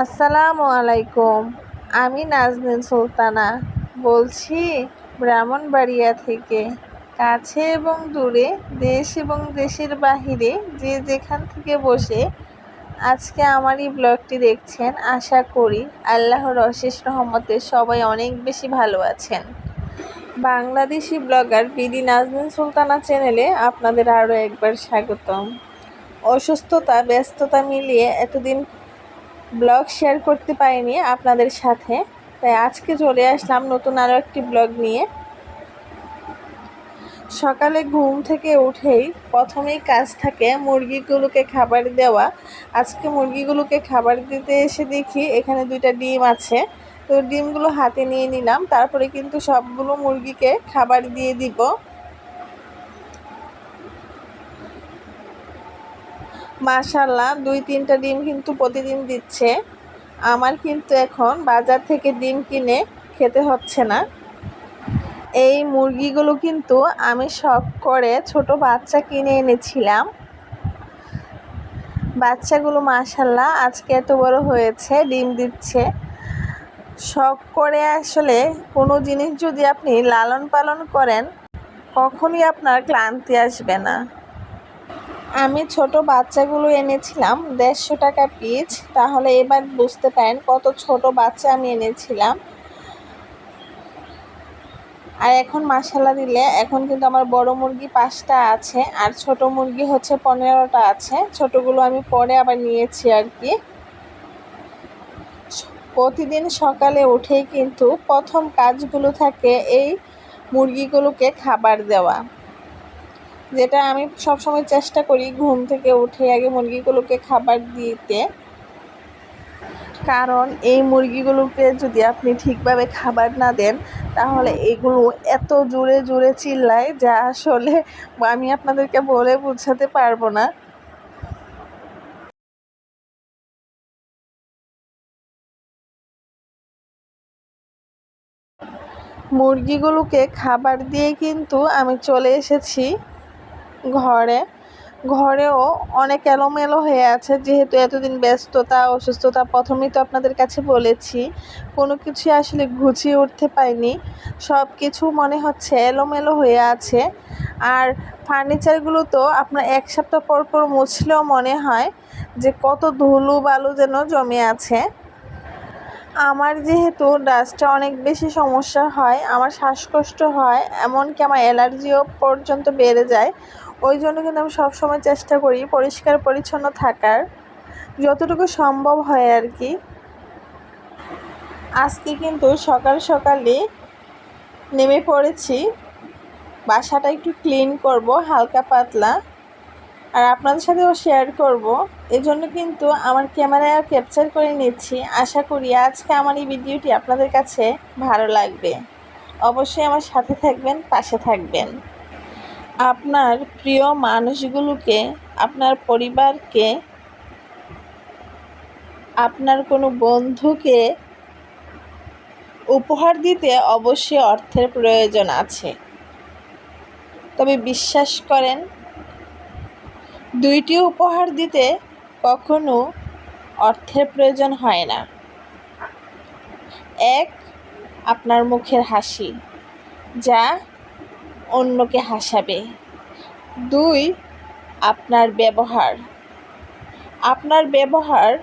আসসালামু আলাইকুম, আমি নাজনীন সুলতানা। বলছি, ব্রাহ্মণবাড়িয়া থেকে, কাছে এবং দূরে, দেশ এবং দেশের বাহিরে, যে যেখান থেকে বসে আজকে আমার এই ব্লগটি দেখছেন, আশা করি আল্লাহর অশেষ রহমতে সবাই অনেক বেশি ভালো আছেন। বাংলাদেশি ব্লগার বিডি নাজনীন সুলতানা চ্যানেলে আপনাদের আরও একবার স্বাগতম। অসুস্থতা, ব্যস্ততা মিলিয়ে এতদিন ব্লগ শেয়ার করতে পারিনি আপনাদের সাথে। তাই আজকে চলে আসলাম নতুন আরও একটি ব্লগ নিয়ে। সকালে ঘুম থেকে উঠেই প্রথমেই কাজ থাকে মুরগিগুলোকে খাবার দেওয়া। আজকে মুরগিগুলোকে খাবার দিতে এসে দেখি এখানে দুইটা ডিম আছে। তো ডিমগুলো হাতে নিয়ে নিলাম, তারপরে কিন্তু সবগুলো মুরগিকে খাবার দিয়ে দিব। মাশাল্লাহ দুই তিনটা ডিম কিন্তু প্রতিদিন দিচ্ছে। আমার কিন্তু এখন বাজার থেকে ডিম কিনে খেতে হচ্ছে না। এই মুরগিগুলো কিন্তু আমি শখ করে ছোট বাচ্চা কিনে এনেছিলাম। বাচ্চাগুলো মাশাল্লাহ আজকে এত বড় হয়েছে, ডিম দিচ্ছে। শখ করে আসলে কোনো জিনিস যদি আপনি লালন পালন করেন, কখনই আপনার ক্লান্তি আসবে না। আমি ছোট বাচ্চাগুলো এনেছিলাম, দেড়শো টাকা পিস তাহলে এবার বুঝতে পারেন কত ছোট বাচ্চা আমি এনেছিলাম। আর এখন মশালা দিলে, এখন কিন্তু আমার বড় মুরগি পাঁচটা আছে, আর ছোট মুরগি হচ্ছে পনেরোটা আছে। ছোটগুলো আমি পরে আবার নিয়েছি আর কি। প্রতিদিন সকালে উঠেই কিন্তু প্রথম কাজগুলো থাকে এই মুরগিগুলোকে খাবার দেওয়া। যেটা আমি সবসময় চেষ্টা করি ঘুম থেকে উঠে আগে মুরগিগুলোকে খাবার দিতে। কারণ এই মুরগিগুলোকে যদি আপনি ঠিকভাবে খাবার না দেন, তাহলে এগুলো এত জোরে জোরে চিল্লায় যা আসলে আমি আপনাদেরকে বলে বোঝাতে পারব না। মুরগিগুলোকে খাবার দিয়ে কিন্তু আমি চলে এসেছি। ঘরে। ঘরেও অনেক এলোমেলো হয়ে আছে, যেহেতু এতদিন ব্যস্ততা, অসুস্থতা প্রথমেই তো আপনাদের কাছে বলেছি। কোনো কিছুই আসলে গুছিয়ে উঠতে পাইনি সব কিছু মনে হচ্ছে এলোমেলো হয়ে আছে। আর ফার্নিচারগুলো তো আপনার এক সপ্তাহ পর পর মুছলেও মনে হয় যে কত ধুলো বালু যেন জমে আছে। আমার যেহেতু ডাস্টটা অনেক বেশি সমস্যা হয়, আমার শ্বাসকষ্ট হয়, এমনকি আমার অ্যালার্জিও পর্যন্ত বেড়ে যায়। ওই জন্য কিন্তু আমি সবসময় চেষ্টা করি পরিষ্কার, পরিচ্ছন্ন থাকার। যতটুকু সম্ভব হয় আর কি। আজকে কিন্তু সকাল সকালে নেমে পড়েছি। বাসাটা একটু ক্লিন করব, হালকা পাতলা। আর আপনাদের সাথেও শেয়ার করব। এজন্য কিন্তু আমার ক্যামেরায় ক্যাপচার করে নিচ্ছি। আশা করি আজকে আমার এই ভিডিওটি আপনাদের কাছে ভালো লাগবে। অবশ্যই আমার সাথে থাকবেন, পাশে থাকবেন। আপনার প্রিয় মানুষগুলোকে, আপনার পরিবারকে, আপনার কোনো বন্ধুকে উপহার দিতে অবশ্যই অর্থের প্রয়োজন আছে। তবে বিশ্বাস করেন, দুইটি উপহার দিতে কখনো অর্থের প্রয়োজন হয় না। এক, আপনার মুখের হাসি, যা অন্যকে হাসাবে। দুই, আপনার ব্যবহার। আপনার ব্যবহার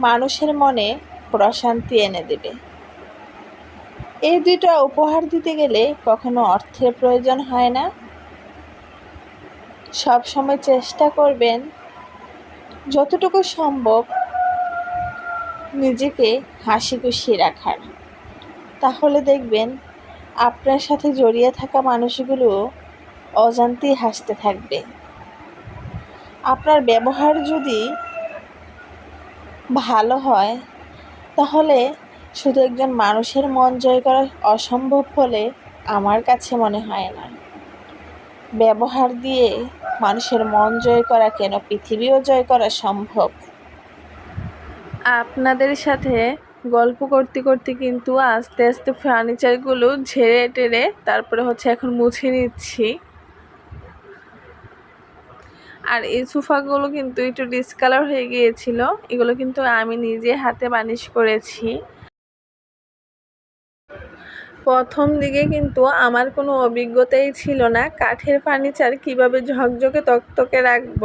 মানুষের মনে প্রশান্তি এনে দেবে। এই দুইটা উপহার দিতে গেলে কখনো অর্থের প্রয়োজন হয় না। সব সময় চেষ্টা করবেন যতটুকু সম্ভব নিজেকে হাসি খুশি রাখার। তাহলে দেখবেন আপনার সাথে জড়িয়ে থাকা মানুষগুলো অজান্তেই হাসতে থাকবে। আপনার ব্যবহার যদি ভালো হয়, তাহলে শুধু একজন মানুষের মন জয় করা অসম্ভব বলে আমার কাছে মনে হয় না। ব্যবহার দিয়ে মানুষের মন জয় করা কেন, পৃথিবীও জয় করা সম্ভব? আপনাদের সাথে গল্প করতে করতে কিন্তু আস্তে আস্তে ফার্নিচারগুলো ঝেড়ে টেড়ে তারপরে হচ্ছে এখন মুছে নিচ্ছি। আর এই সোফাগুলো কিন্তু একটু ডিসকালার হয়ে গিয়েছিল। এগুলো কিন্তু আমি নিজে হাতে বানিশ করেছি। প্রথম দিকে কিন্তু আমার কোনো অভিজ্ঞতাই ছিল না কাঠের ফার্নিচার কীভাবে ঝকঝকে তকতকে রাখব।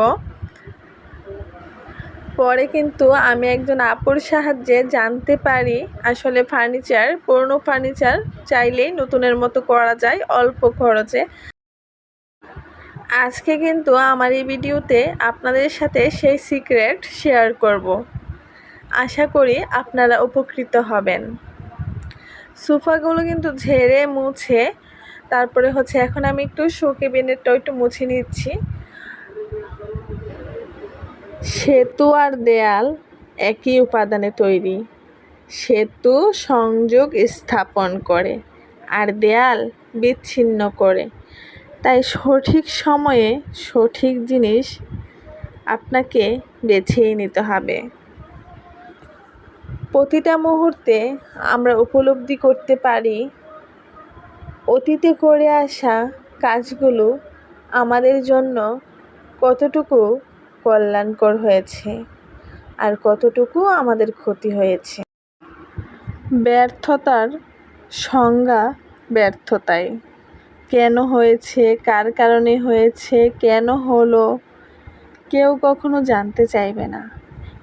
পরে কিন্তু আমি একজন আপুর সাহায্যে জানতে পারি আসলে ফার্নিচার, পুরনো ফার্নিচার চাইলেই নতুনের মতো করা যায় অল্প খরচে। আজকে কিন্তু আমার এই ভিডিওতে আপনাদের সাথে সেই সিক্রেট শেয়ার করব। আশা করি আপনারা উপকৃত হবেন। সোফাগুলো কিন্তু ঝেড়ে মুছে, তারপরে হচ্ছে এখন আমি একটু শোকে বেনেরটাও একটু মুছে নিচ্ছি। সেতু আর দেয়াল একই উপাদানে তৈরি। সেতু সংযোগ স্থাপন করে আর দেয়াল বিচ্ছিন্ন করে। তাই সঠিক সময়ে সঠিক জিনিস আপনাকে বেছেই নিতে হবে। প্রতিটা মুহূর্তে আমরা উপলব্ধি করতে পারি, অতীতে করে আসা কাজগুলো আমাদের জন্য কতটুকু কল্যাণকর হয়েছে আর কতটুকু আমাদের ক্ষতি হয়েছে। ব্যর্থতার সংজ্ঞা ব্যর্থতায়। কেন হয়েছে? কার কারণে হয়েছে? কেন হলো? কেউ কখনো জানতে চাইবে না।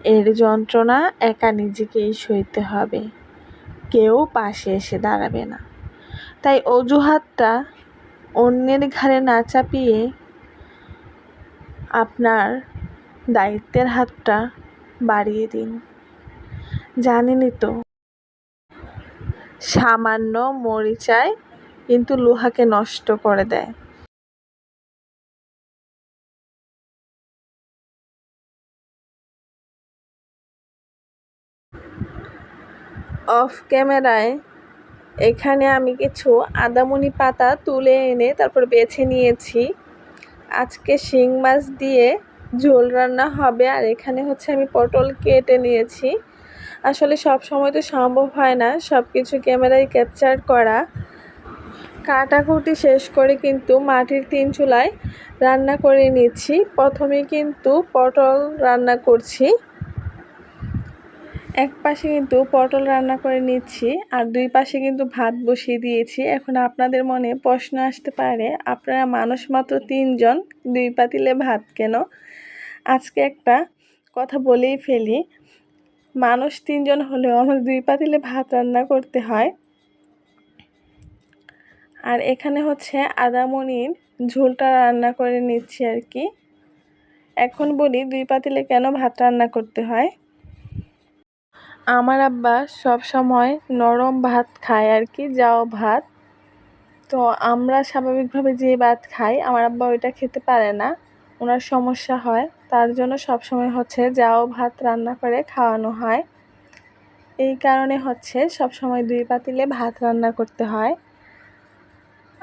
এর যন্ত্রণা একা নিজেকেই সইতে হবে। কেউ পাশে এসে দাঁড়াবে না। তাই অজুহাতটা অন্যের ঘাড়ে না চাপিয়ে আপনার দায়িত্বের হাতটা বাড়িয়ে দিন। জানেনই তো, সামান্য মরিচায় কিন্তু লোহাকে নষ্ট করে দেয়। অফ ক্যামেরায় এখানে আমি কিছু আদামনি পাতা তুলে এনে তারপর বেছে নিয়েছি। আজকে শিং মাছ দিয়ে ঝোল রান্না হবে আর এখানে হচ্ছে আমি পটল কেটে নিয়েছি। আসলে সব সময় তো সম্ভব হয় না সব কিছু ক্যামেরায় ক্যাপচার করা। কাটাকুটি শেষ করে কিন্তু মাটির তিন চুলায় রান্না করে নিচ্ছি। প্রথমে কিন্তু পটল রান্না করছি। এক পাশে কিন্তু পটল রান্না করে নিচ্ছি আর দুই পাশে কিন্তু ভাত বসিয়ে দিয়েছি। এখন আপনাদের মনে প্রশ্ন আসতে পারে, আপনারা মানুষ মাত্র তিনজন, দুই পাতিলে ভাত কেন? আজকে একটা কথা বলেই ফেলি। মানুষ তিনজন হলেও আমার দুই পাতিলে ভাত রান্না করতে হয়। আর এখানে হচ্ছে আদামনির ঝোলটা রান্না করে নিচ্ছি আর কি। এখন বলি দুই পাতিলে কেন ভাত রান্না করতে হয়? আমার আব্বা সব সময় নরম ভাত খায় আর কি, যাও ভাত। তো আমরা স্বাভাবিকভাবে যে ভাত খাই, আমার আব্বা ওইটা খেতে পারে না। ওনার সমস্যা হয়, তার জন্য সব সময় হচ্ছে যাও, ভাত রান্না করে খাওয়ানো হয়। এই কারণে হচ্ছে সব সময় দুই পাতিলে ভাত রান্না করতে হয়।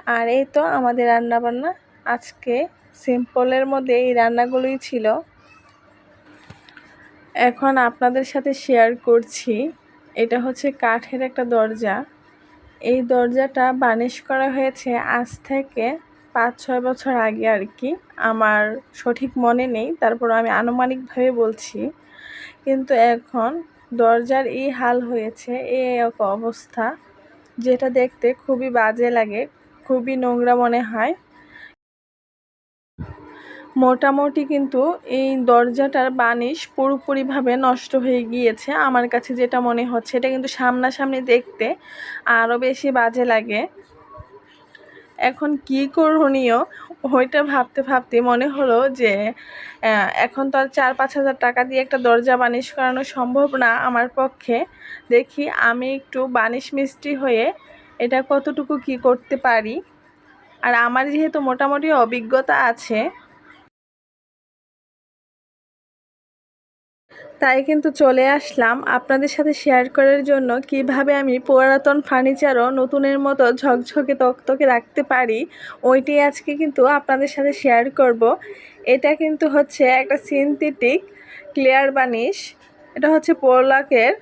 আর এই তো আমাদের রান্না বান্না আজকে সিম্পলের মধ্যে এই রান্নাগুলোই ছিল। এখন আপনাদের সাথে শেয়ার করছি। এটা হচ্ছে কাঠের একটা দরজা। এই দরজাটা বানিশ করা হয়েছে আজ থেকে পাঁচ ছয় বছর আগে আর কি, আমার সঠিক মনে নেই তারপর আমি আনুমানিকভাবে বলছি। কিন্তু এখন দরজার এই হাল হয়েছে, এই এক অবস্থা, যেটা দেখতে খুবই বাজে লাগে, খুবই নোংরা মনে হয়। মোটামুটি কিন্তু এই দরজাটার বানিশ পুরোপুরিভাবে নষ্ট হয়ে গিয়েছে, আমার কাছে যেটা মনে হচ্ছে, এটা কিন্তু সামনাসামনি দেখতে আরও বেশি বাজে লাগে। এখন কি করণীয়? ওইটা ভাবতে ভাবতে মনে হলো যে এখন তো আর চার, পাঁচ হাজার টাকা দিয়ে একটা দরজা বানিশ করানো সম্ভব না আমার পক্ষে। দেখি আমি একটু বানিশ মিষ্টি হয়ে এটা কতটুকু কি করতে পারি? আর আমার যেহেতু মোটামুটি অভিজ্ঞতা আছে তাই কিন্তু চলে আসলাম আপনাদের সাথে শেয়ার করার জন্য কীভাবে আমি পুরাতন ফার্নিচারও নতুনের মতো ঝকঝকে তকতকে রাখতে পারি, ওইটি আজকে কিন্তু আপনাদের সাথে শেয়ার করব। এটা কিন্তু হচ্ছে একটা সিনথেটিক ক্লিয়ার বানিশ, এটা হচ্ছে পোলাকের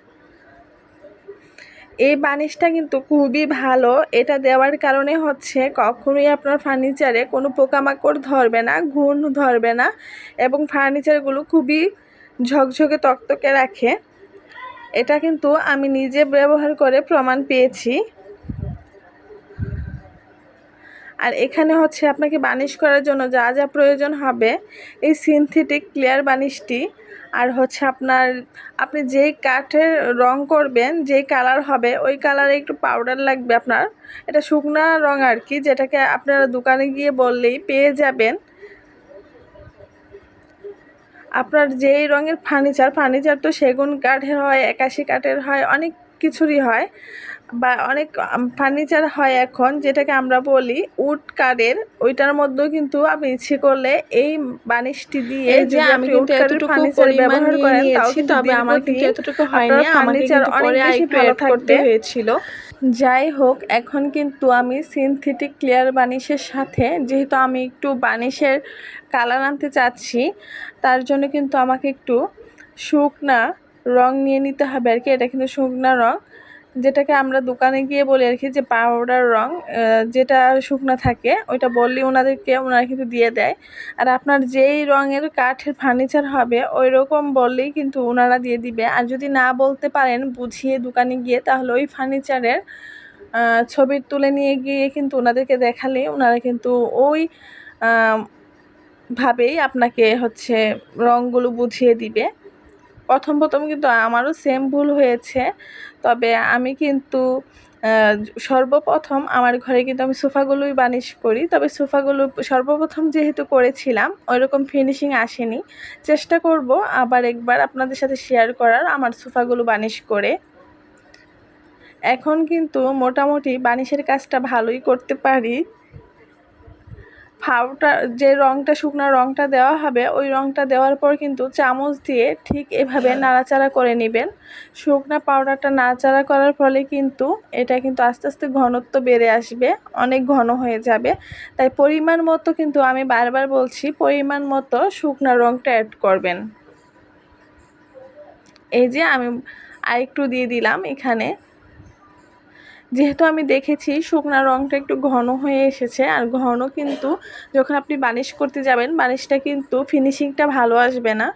এই বানিশটা কিন্তু খুবই ভালো, এটা দেওয়ার কারণে হচ্ছে কখনোই আপনার ফার্নিচারে কোনো পোকামাকড় ধরবে না, ঘুণ ধরবে না এবং ফার্নিচারগুলো খুবই ঝকঝকে তকতকে রাখে। এটা কিন্তু আমি নিজে ব্যবহার করে প্রমাণ পেয়েছি। আর এখানে হচ্ছে আপনাকে বানিশ করার জন্য যা যা প্রয়োজন হবে, এই সিনথেটিক ক্লিয়ার বানিশটি। আর হচ্ছে আপনার, আপনি যেই কাঠের রং করবেন, যেই কালার হবে, ওই কালারে একটু পাউডার লাগবে আপনার। এটা শুকনা রং আর কি, যেটাকে আপনারা দোকানে গিয়ে বললেই পেয়ে যাবেন। আপনার যেই রঙের ফার্নিচার ফার্নিচার তো সেগুন কাঠের হয় একাশি কাঠের হয় অনেক কিছুরই হয়। বা অনেক ফার্নিচার হয় এখন যেটাকে আমরা বলি উড কাঠের ওইটার মধ্যেও কিন্তু আপনি ইচ্ছে করলে এই বানিশটি দিয়ে যে আমি কিন্তু এতটুকু পরিমাণ নিয়ে কিন্তু তবে আমার কিন্তু এতটুকু হয়নি। কিন্তু পরে আরেকটু অ্যাড করতে হয়েছিল। যাই হোক এখন কিন্তু আমি সিনথেটিক ক্লিয়ার বানিশের সাথে যেহেতু আমি একটু বানিশের কালার আনতে চাচ্ছি, তার জন্য কিন্তু আমাকে একটু শুকনা রং নিয়ে নিতে হবে আর কি। এটা কিন্তু শুকনা রং, যেটাকে আমরা দোকানে গিয়ে বলি আর কি যে পাউডার রং যেটা শুকনো থাকে, ওইটা বললে ওনাদেরকে, ওনারা কিন্তু দিয়ে দেয়। আর আপনার যেই রঙের কাঠের ফার্নিচার হবে ওই রকম বললেই কিন্তু ওনারা দিয়ে দিবে। আর যদি না বলতে পারেন, বুঝিয়ে দোকানে গিয়ে তাহলে ওই ফার্নিচারের ছবি তুলে নিয়ে গিয়ে কিন্তু ওনাদেরকে দেখালে ওনারা কিন্তু ওই ভাবেই আপনাকে হচ্ছে রঙগুলো বুঝিয়ে দিবে। প্রথম প্রথম কিন্তু আমারও সেম ভুল হয়েছে। তবে আমি কিন্তু সর্বপ্রথম আমার ঘরে কিন্তু আমি সোফাগুলোই বানিশ করি। তবে সোফাগুলো সর্বপ্রথম যেহেতু করেছিলাম, ওইরকম ফিনিশিং আসেনি। চেষ্টা করব আবার একবার আপনাদের সাথে শেয়ার করার আমার সোফাগুলো বানিশ করে। এখন কিন্তু মোটামুটি বানিশের কাজটা ভালোই করতে পারি। ফাউটা যে রঙটা শুকনো রঙটা দেওয়া হবে ওই রঙটা দেওয়ার পর কিন্তু চামচ দিয়ে ঠিক এভাবে নাড়াচাড়া করে নেবেন। শুকনা পাউডারটা নাড়াচাড়া করার ফলে কিন্তু এটা কিন্তু আস্তে আস্তে ঘনত্ব বেড়ে আসবে অনেক ঘন হয়ে যাবে। তাই পরিমাণ মতো কিন্তু আমি বারবার বলছি পরিমাণ মতো শুকনা রঙটা অ্যাড করবেন। এই যে আমি আরেকটু দিয়ে দিলাম এখানে। যেহেতু আমি দেখেছি শুকনা রঙটা একটু ঘন হয়ে এসেছে, আর ঘন কিন্তু যখন আপনি বানিশ করতে যাবেন, বানিশটা কিন্তু ফিনিশিংটা ভালো আসবে না।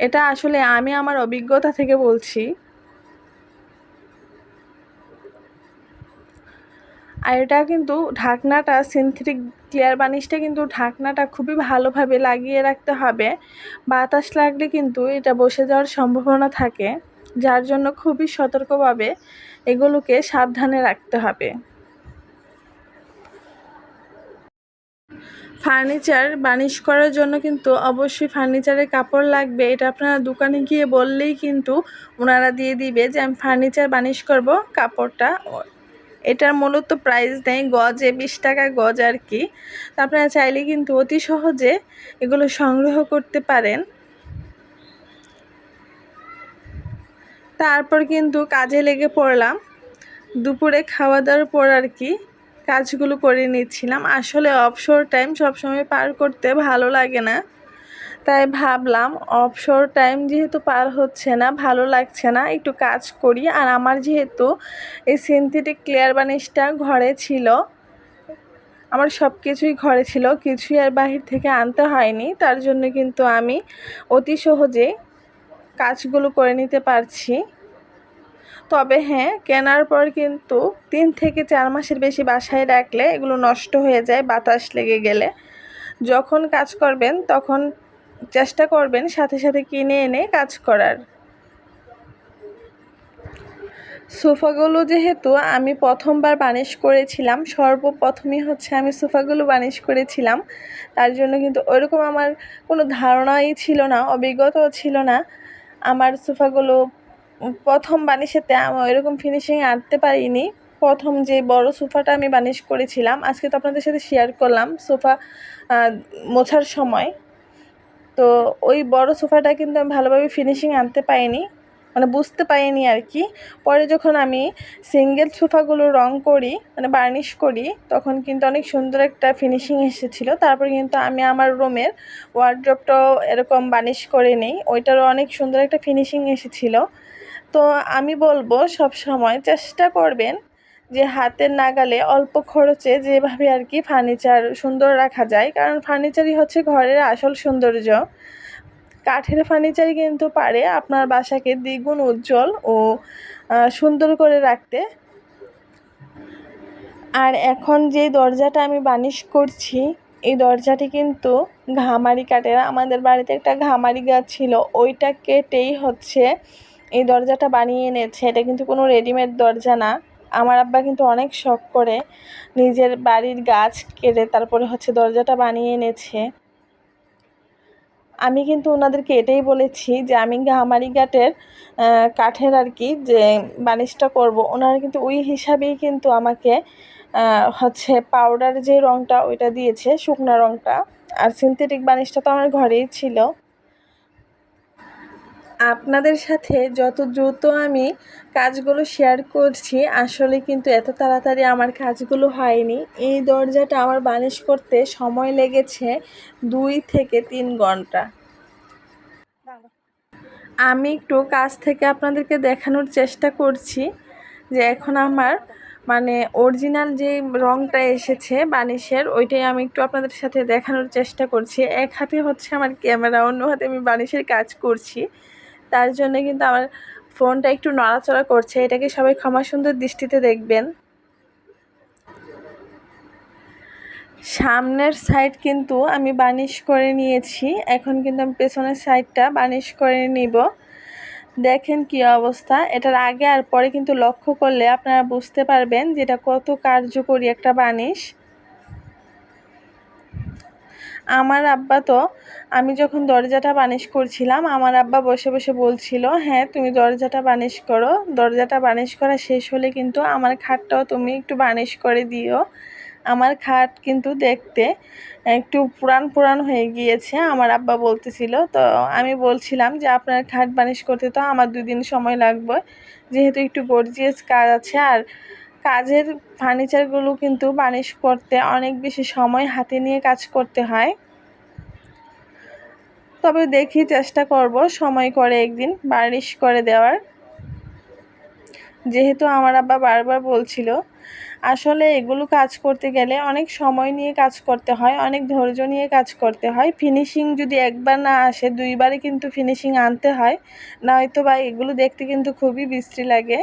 এটা আসলে আমি আমার অভিজ্ঞতা থেকে বলছি। আর এটা কিন্তু ঢাকনাটা সিনথেটিক ক্লিয়ার বানিশটা কিন্তু ঢাকনাটা খুবই ভালোভাবে লাগিয়ে রাখতে হবে। বাতাস লাগলে কিন্তু এটা বসে যাওয়ার সম্ভাবনা থাকে। যার জন্য খুবই সতর্কভাবে এগুলোকে সাবধানে রাখতে হবে। ফার্নিচার বানিশ করার জন্য কিন্তু অবশ্যই ফার্নিচারের কাপড় লাগবে। এটা আপনারা দোকানে গিয়ে বললেই কিন্তু ওনারা দিয়ে দিবে যে, আমি ফার্নিচার বানিশ করব, কাপড়টা এটার মূলত প্রাইস নেই, গজে বিশ টাকা গজ আর কি। আপনারা চাইলে কিন্তু অতি সহজে এগুলো সংগ্রহ করতে পারেন। তারপর কিন্তু কাজে লেগে পড়লাম। দুপুরে খাওয়া দাওয়ার পর আর কি কাজগুলো করে নিচ্ছিলাম। আসলে অবসর টাইম সবসময় পার করতে ভালো লাগে না। তাই ভাবলাম অবসর টাইম যেহেতু পার হচ্ছে না, ভালো লাগছে না, একটু কাজ করি। আর আমার যেহেতু এই সিনথেটিক ক্লিয়ার বানিশটা ঘরে ছিল, আমার সব কিছুই ঘরে ছিল, কিছুই আর বাহির থেকে আনতে হয়নি। তার জন্য কিন্তু আমি অতি সহজে কাজগুলো করে নিতে পারছি। তবে হ্যাঁ কেনার পর কিন্তু তিন থেকে চার মাসের বেশি বাসায় রাখলে এগুলো নষ্ট হয়ে যায়, বাতাস লেগে গেলে। যখন কাজ করবেন, তখন চেষ্টা করবেন সাথে সাথে কিনে এনে কাজ করার। সোফাগুলো যেহেতু আমি প্রথমবার বানিশ করেছিলাম, সর্বপ্রথমই হচ্ছে আমি সোফাগুলো বানিশ করেছিলাম। তার জন্য কিন্তু ওইরকম আমার কোনো ধারণাই ছিল না, অভিজ্ঞতাও ছিল না। আমার সোফাগুলো প্রথম বানিশেতে ওইরকম ফিনিশিং আনতে পারিনি। প্রথম যে বড় সোফাটা আমি বানিশ করেছিলাম, আজকে তো আপনাদের সাথে শেয়ার করলাম সোফা মোছার সময়। তো ওই বড় সোফাটা কিন্তু আমি ভালোভাবে ফিনিশিং আনতে পারিনি। মানে বুঝতে পারিনি আর কি। পরে যখন আমি সিঙ্গেল সোফাগুলো রং করি মানে বার্নিশ করি, তখন কিন্তু অনেক সুন্দর একটা ফিনিশিং এসেছিল। তারপর কিন্তু আমি আমার রুমের ওয়ার্ড্রপটাও এরকম বার্নিশ করে নিই। ওইটারও অনেক সুন্দর একটা ফিনিশিং এসেছিল। তো আমি বলব, সব সময় চেষ্টা করবেন যে হাতের নাগালে অল্প খরচে যেভাবে আর কি ফার্নিচার সুন্দর রাখা যায়। কারণ ফার্নিচারই হচ্ছে ঘরের আসল সৌন্দর্য। কাঠের ফার্নিচারই কিন্তু পারে আপনার বাসাকে দ্বিগুণ উজ্জ্বল ও সুন্দর করে রাখতে। আর এখন যে দরজাটা আমি বানিশ করছি, এই দরজাটি কিন্তু ঘামারি কাঠের। আমাদের বাড়িতে একটা ঘামারি গাছ ছিল, ওইটা কেটেই হচ্ছে এই দরজাটা বানিয়ে এনেছে। এটা কিন্তু কোনো রেডিমেড দরজা না। আমার আব্বা কিন্তু অনেক শখ করে নিজের বাড়ির গাছ কেটে তারপরে হচ্ছে দরজাটা বানিয়ে এনেছে। আমি কিন্তু ওনাদেরকে এটাই বলেছি যে আমি আমারই গাটের কাঠের আর কি যে বানিশটা করব। ওনারা কিন্তু ওই হিসাবেই কিন্তু আমাকে হচ্ছে পাউডার যে রঙটা ওইটা দিয়েছে, শুকনা রঙটা আর সিনথেটিক বানিশটা তো আমার ঘরেই ছিল। আপনাদের সাথে যত দ্রুত আমি কাজগুলো শেয়ার করছি, আসলে কিন্তু এত তাড়াতাড়ি আমার কাজগুলো হয়নি। এই দরজাটা আমার বানিশ করতে সময় লেগেছে দুই থেকে তিন ঘণ্টা। আমি একটু কাজ থেকে আপনাদেরকে দেখানোর চেষ্টা করছি যে এখন আমার মানে অরিজিনাল যে রঙটা এসেছে বানিশের ওইটাই আমি একটু আপনাদের সাথে দেখানোর চেষ্টা করছি। এক হাতে হচ্ছে আমার ক্যামেরা, অন্য হাতে আমি বানিশের কাজ করছি। তার জন্য কিন্তু আমার ফোনটা একটু নড়াচড়া করছে। এটাকে সবাই ক্ষমা সুন্দর দৃষ্টিতে দেখবেন। সামনের সাইড কিন্তু আমি বানিশ করে নিয়েছি। এখন কিন্তু আমি পেছনের সাইডটা বানিশ করে নিব। দেখেন কি অবস্থা। এটার আগে আর পরে কিন্তু লক্ষ্য করলে আপনারা বুঝতে পারবেন যে এটা কত কার্যকরী একটা বানিশ আমার আব্বা তো, আমি যখন দরজাটা বানিশ করছিলাম, আমার আব্বা বসে বসে বলছিল হ্যাঁ তুমি দরজাটা বানিশ করো। দরজাটা বানিশ করা শেষ হলে কিন্তু আমার খাটটাও তুমি একটু বানিশ করে দিও। আমার খাট কিন্তু দেখতে একটু পুরান পুরান হয়ে গিয়েছে। আমার আব্বা বলতেছিল। তো আমি বলছিলাম যে, আপনার খাট বানিশ করতে তো আমার দুই দিন সময় লাগবে। যেহেতু একটু গর্জিয়াস কাজ আছে, আর কাজের ফার্নিচারগুলো কিন্তু বানিশ করতে অনেক বেশি সময় হাতে নিয়ে কাজ করতে হয়। তবে দেখি চেষ্টা করব, সময় করে একদিন বার্নিশ করে দেওয়ার। যেহেতু আমার আব্বা বারবার বলছিল, আসলে এগুলো কাজ করতে গেলে অনেক সময় নিয়ে কাজ করতে হয়, অনেক ধৈর্য নিয়ে কাজ করতে হয়। ফিনিশিং যদি একবার না আসে দুইবারে কিন্তু ফিনিশিং আনতে হয়, নয়তো বা এগুলো দেখতে কিন্তু খুবই বিশ্রী লাগে,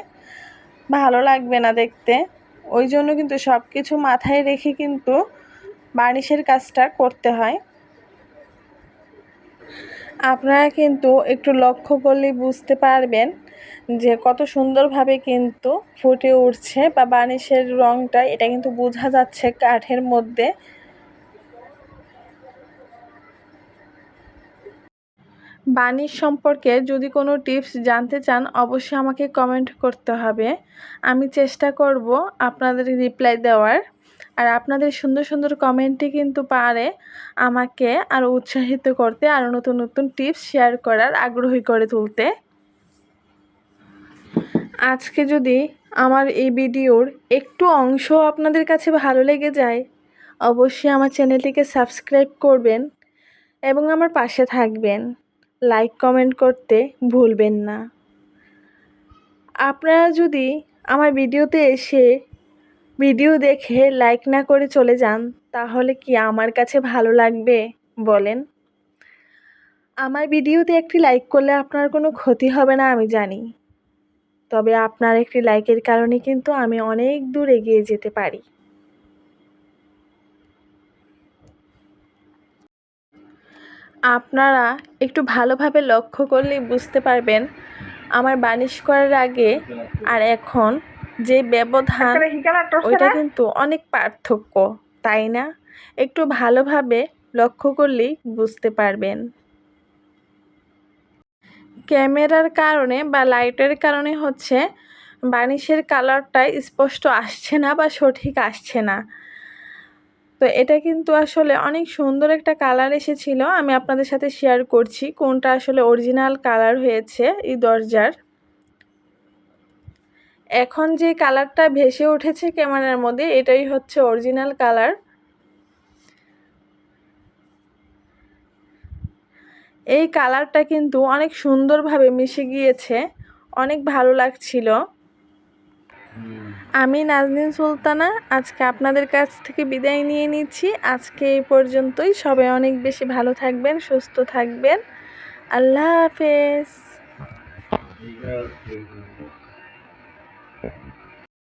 ভালো লাগবে না দেখতে। ওই জন্য কিন্তু সব কিছু মাথায় রেখে কিন্তু বার্নিশের কাজটা করতে হয়। আপনারা কিন্তু একটু লক্ষ্য করলেই বুঝতে পারবেন যে কত সুন্দরভাবে কিন্তু ফুটে উঠছে বা বানিশের রঙটা এটা কিন্তু বোঝা যাচ্ছে কাঠের মধ্যে। বানিশ সম্পর্কে যদি কোনো টিপস জানতে চান, অবশ্যই আমাকে কমেন্ট করতে হবে। আমি চেষ্টা করব আপনাদের রিপ্লাই দেওয়ার। আর আপনাদের সুন্দর সুন্দর কমেন্টই কিন্তু পারে আমাকে আরও উৎসাহিত করতে আরও নতুন নতুন টিপস শেয়ার করার আগ্রহী করে তুলতে। আজকে যদি আমার এই ভিডিওর একটু অংশ আপনাদের কাছে ভালো লেগে যায়, অবশ্যই আমার চ্যানেলটিকে সাবস্ক্রাইব করবেন এবং আমার পাশে থাকবেন। লাইক, কমেন্ট করতে ভুলবেন না। আপনারা যদি আমার ভিডিওতে এসে ভিডিও দেখে লাইক না করে চলে যান, তাহলে কি আমার কাছে ভালো লাগবে? বলেন। আমার ভিডিওতে একটি লাইক করলে আপনার কোনো ক্ষতি হবে না, আমি জানি। তবে আপনার একটি লাইকের কারণে কিন্তু আমি অনেক দূর এগিয়ে যেতে পারি। আপনারা একটু ভালোভাবে লক্ষ্য করলেই বুঝতে পারবেন, আমার বানিশ করার আগে আর এখন যে ব্যবধান ওইটা কিন্তু অনেক পার্থক্য তাই না? একটু ভালোভাবে লক্ষ্য করলেই বুঝতে পারবেন। ক্যামেরার কারণে বা লাইটের কারণে হচ্ছে বানিশের কালারটা স্পষ্ট আসছে না বা সঠিক আসছে না। তো এটা কিন্তু আসলে অনেক সুন্দর একটা কালার এসেছিল আমি আপনাদের সাথে শেয়ার করছি কোনটা আসলে অরিজিনাল কালার হয়েছে এই দরজার। এখন যে কালারটা ভেসে উঠেছে ক্যামেরার মধ্যে, এটাই হচ্ছে অরিজিনাল কালার এই কালারটা কিন্তু অনেক সুন্দরভাবে মিশে গিয়েছে, অনেক ভালো লাগছিল। আমি নাজনীন সুলতানা, আজকে আপনাদের কাছ থেকে বিদায় নিয়ে নিচ্ছি। আজকে এই পর্যন্তই। সবাই অনেক বেশি ভালো থাকবেন, সুস্থ থাকবেন। আল্লাহ হাফেজ।